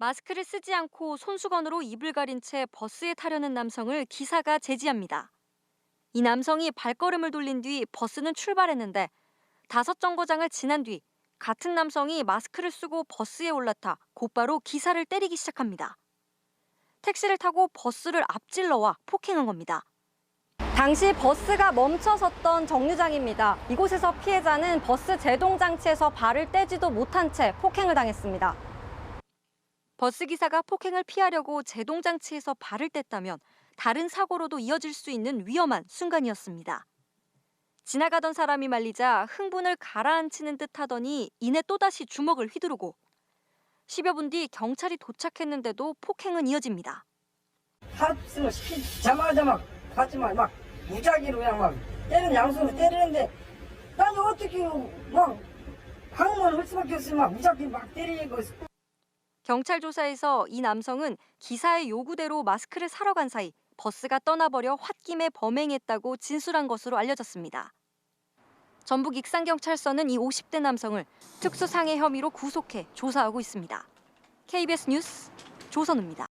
마스크를 쓰지 않고 손수건으로 입을 가린 채 버스에 타려는 남성을 기사가 제지합니다. 이 남성이 발걸음을 돌린 뒤 버스는 출발했는데 다섯 정거장을 지난 뒤 같은 남성이 마스크를 쓰고 버스에 올라타 곧바로 기사를 때리기 시작합니다. 택시를 타고 버스를 앞질러와 폭행한 겁니다. 당시 버스가 멈춰 섰던 정류장입니다. 이곳에서 피해자는 버스 제동 장치에서 발을 떼지도 못한 채 폭행을 당했습니다. 버스 기사가 폭행을 피하려고 제동 장치에서 발을 뗐다면 다른 사고로도 이어질 수 있는 위험한 순간이었습니다. 지나가던 사람이 말리자 흥분을 가라앉히는 듯 하더니 이내 또다시 주먹을 휘두르고 10여 분 뒤 경찰이 도착했는데도 폭행은 이어집니다. 하스를 시키 자마자 막 하지만 막 무작위로 그냥 막 때리는 양손으로 때리는데 나는 어떻게 막 항문을 할 수밖에 없이 막 무작위 막 때리고 경찰 조사에서 이 남성은 기사의 요구대로 마스크를 사러 간 사이 버스가 떠나버려 홧김에 범행했다고 진술한 것으로 알려졌습니다. 전북 익산경찰서는 이 50대 남성을 특수상해 혐의로 구속해 조사하고 있습니다. KBS 뉴스 조선우입니다.